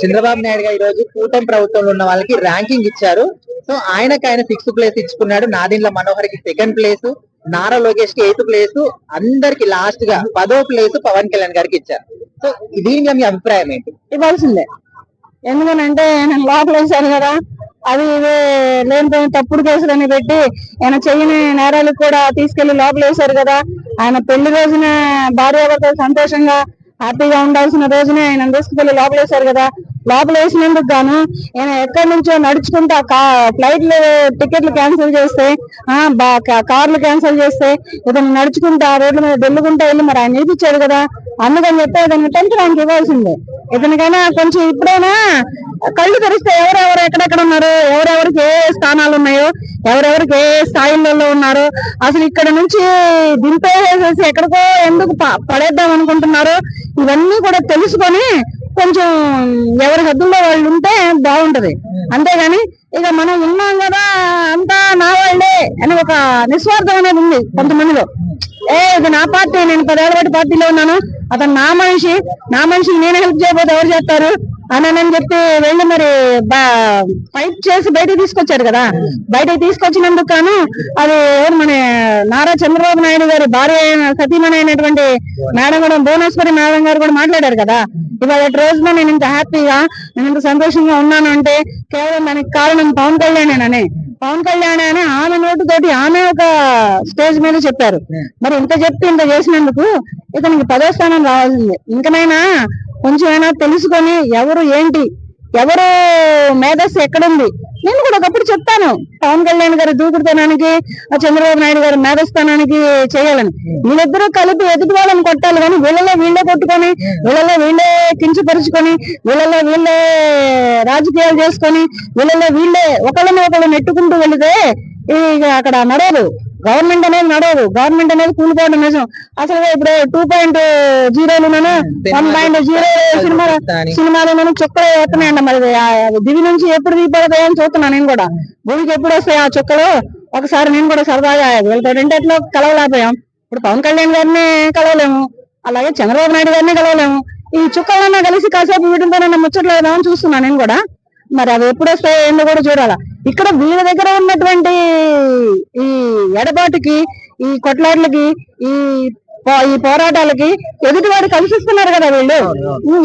చంద్రబాబు నాయుడు గారు ఈ రోజు కూటమి ప్రభుత్వంలో ఉన్న వాళ్ళకి ర్యాంకింగ్ ఇచ్చారు. సో ఆయనకి ఆయన సిక్స్త్ ప్లేస్ ఇచ్చుకున్నాడు. నాదిండ్ల మనోహర్కి సెకండ్ ప్లేస్ నారా లోకేష్కి ఎయిత్ ప్లేస్ అందరికి లాస్ట్గా పదో ప్లేస్ పవన్ కళ్యాణ్ గారికి ఇచ్చారు. సో దీని మీద మీ అభిప్రాయం ఏంటి? ఇవ్వాల్సిందే. ఎందుకనంటే ఆయన లోపల వేశారు కదా అది ఇది లేనిపోయిన తప్పుడు కేసులని పెట్టి ఆయన చెయ్యని నేరాలకు కూడా తీసుకెళ్ళి లోపల వేశారు కదా. ఆయన పెళ్ళి రోజున భార్యాభర్తలు సంతోషంగా హ్యాపీగా ఉండాల్సిన రోజునే ఆయన తీసుకువెళ్ళి లోపలేశారు కదా. లోపల వేసినందుకు గాను ఆయన ఎక్కడి నుంచో నడుచుకుంటా కా ఫ్లైట్లు టికెట్లు క్యాన్సిల్ చేస్తే బా- కార్లు క్యాన్సిల్ చేస్తే ఇతను నడుచుకుంటా రోడ్ల మీద దొల్లుకుంటా వెళ్ళి మరి ఆయన నేర్పించాడు కదా. అందుకని చెప్పి ఇతను పెంచడానికి ఇవ్వాల్సిందే. ఇతనికైనా కొంచెం ఇప్పుడైనా కళ్ళు తెరిస్తే ఎవరెవరు ఎక్కడెక్కడ ఉన్నారు ఎవరెవరికి ఏ స్థానాలు ఉన్నాయో ఎవరెవరికి ఏ స్థాయిలలో ఉన్నారు అసలు ఇక్కడ నుంచి దింపేసేసి ఎక్కడికో ఎందుకు ప- పడేద్దాం అనుకుంటున్నారు ఇవన్నీ కూడా తెలుసుకొని కొంచెం ఎవరి హద్దుల్లో వాళ్ళు ఉంటే బాగుంటది. అంతేగాని ఇక మనం ఉన్నాం కదా అంతా నా వాళ్ళే అని ఒక నిస్వార్థం అనేది ఉంది కొంతమందిలో. ఏ ఇది నా పార్టీ నేను పదేళ్ళ పాటు పార్టీలో ఉన్నాను. అతను నా మనిషి నా మనిషికి నేను హెల్ప్ చేయబోతే ఎవరు చేస్తారు? అని చెప్పి వెళ్ళి మరి ఫైట్ చేసి బయటకు తీసుకొచ్చారు కదా. బయటకు తీసుకొచ్చినందుకు కాను అది మన నారా చంద్రబాబు నాయుడు గారి భార్య అయిన సతీమణి అయినటువంటి మేడం కూడా భువనేశ్వరి మేడం గారు కూడా మాట్లాడారు కదా. ఇవాళ రోజున నేను ఇంత హ్యాపీగా నేను ఇంత సంతోషంగా ఉన్నాను అంటే కేవలం దానికి కారణం పవన్ కళ్యాణేనని పవన్ కళ్యాణ్ అని ఆమె నోటితోటి ఆమె ఒక స్టేజ్ మీద చెప్పారు. మరి ఇంత చెప్తే ఇంత చేసినందుకు ఇతనికి పదో స్థానం రావాల్సిందే. ఇంకనైనా కొంచెమైనా తెలుసుకొని ఎవరు ఏంటి ఎవరు మేధస్సు ఎక్కడుంది నేను కూడా ఒకప్పుడు చెప్తాను. పవన్ కళ్యాణ్ గారి దూకుడుతనానికి ఆ చంద్రబాబు నాయుడు గారి మేధస్థానానికి చేయాలని. వీళ్ళిద్దరూ కలిపి ఎదుటి వాళ్ళని కొట్టాలి కానీ వీళ్ళలో వీళ్ళే కొట్టుకొని వీళ్ళలో వీళ్ళే కించపరుచుకొని వీళ్ళలో వీళ్ళే రాజకీయాలు చేసుకొని వీళ్ళలో వీళ్ళే ఒకళ్ళని ఒకళ్ళు నెట్టుకుంటూ వెళితే ఇక అక్కడ నడవదు. గవర్నమెంట్ అనేది నడవదు. గవర్నమెంట్ అనేది కూలిపోవడం నిజం. అసలు ఇప్పుడు టూ పాయింట్ జీరోలోనూ వన్ పాయింట్ జీరో సినిమా సినిమాలోనూ చుక్కలు వేస్తున్నాయండి మరి. దివి నుంచి ఎప్పుడు దీపావళి చూస్తున్నాను నేను కూడా. భూమికి ఎప్పుడు వస్తాయి ఆ చుక్కలు? ఒకసారి నేను కూడా సరదాగా వీళ్ళతో రెండట్లో కలవలేకపోయాం. ఇప్పుడు పవన్ కళ్యాణ్ గారిని కలవలేము. అలాగే చంద్రబాబు నాయుడు గారిని కలవలేము. ఈ చుక్కలన్నా కలిసి కాసేపు వీటితోనన్నా ముచ్చట్లు వేద్దామని చూస్తున్నాను నేను కూడా. మరి అవి ఎప్పుడు వస్తాయో ఏందో కూడా చూడాలా. ఇక్కడ వీళ్ళ దగ్గర ఉన్నటువంటి ఈ ఎడబాటుకి ఈ కొట్లాట్లకి ఈ ఈ పోరాటాలకి ఎదుటివాడు కలిసిస్తున్నారు కదా వీళ్ళు?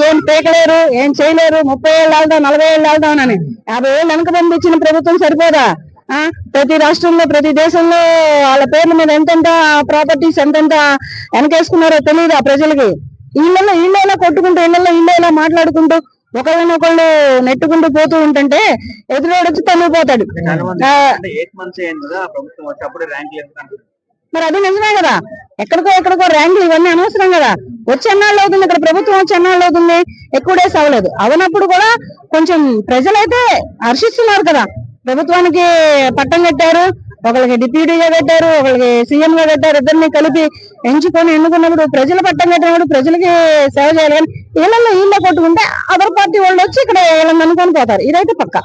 ఏం పీకలేరు ఏం చేయలేరు? ముప్పై ఏళ్ళు వెళ్దాం నలభై ఏళ్ళు వెళ్దాం అని. యాభై ఏళ్ళు వెనక పంపించిన ప్రభుత్వం సరిపోదా? ఆ? ప్రతి రాష్ట్రంలో ప్రతి దేశంలో వాళ్ళ పేర్ల మీద ఎంతెంత ప్రాపర్టీస్ ఎంతెంత వెనకేసుకున్నారో తెలియదు ఆ ప్రజలకి? ఇళ్ళల్లో ఇళ్ళైనా కొట్టుకుంటూ ఇళ్ళల్లో ఇళ్ళైనా మాట్లాడుకుంటూ ఒకళ్ళని ఒకళ్ళు నెట్టుకుంటూ పోతూ ఉంటుంటే ఎదురోడు వచ్చి లేదు మరి అది నిజమే కదా. ఎక్కడికో ఎక్కడికో ర్యాంకులు ఇవన్నీ అనవసరం కదా. వచ్చి ఎన్నాళ్ళు అవుతుంది? ఇక్కడ ప్రభుత్వం వచ్చి ఎన్నాళ్ళు అవుతుంది? ఎక్కువ డేస్ అవ్వలేదు. అవనప్పుడు కూడా కొంచెం ప్రజలైతే హర్షిస్తున్నారు కదా. ప్రభుత్వానికి పట్టం కట్టారు. ఒకరికి డిప్యూటీగా పెట్టారు ఒకరికి సీఎం గా పెట్టారు ఇద్దరిని కలిపి ఎంచుకొని ఎన్నుకున్నప్పుడు ప్రజల పట్టం కట్టినప్పుడు ప్రజలకి సేవ చేయాలి కానీ వీళ్ళల్లో వీళ్ళ కొట్టుకుంటే అదర్ పార్టీ వాళ్ళు వచ్చి ఇక్కడ వీళ్ళని అనుకొని పోతారు. ఇదైతే పక్క.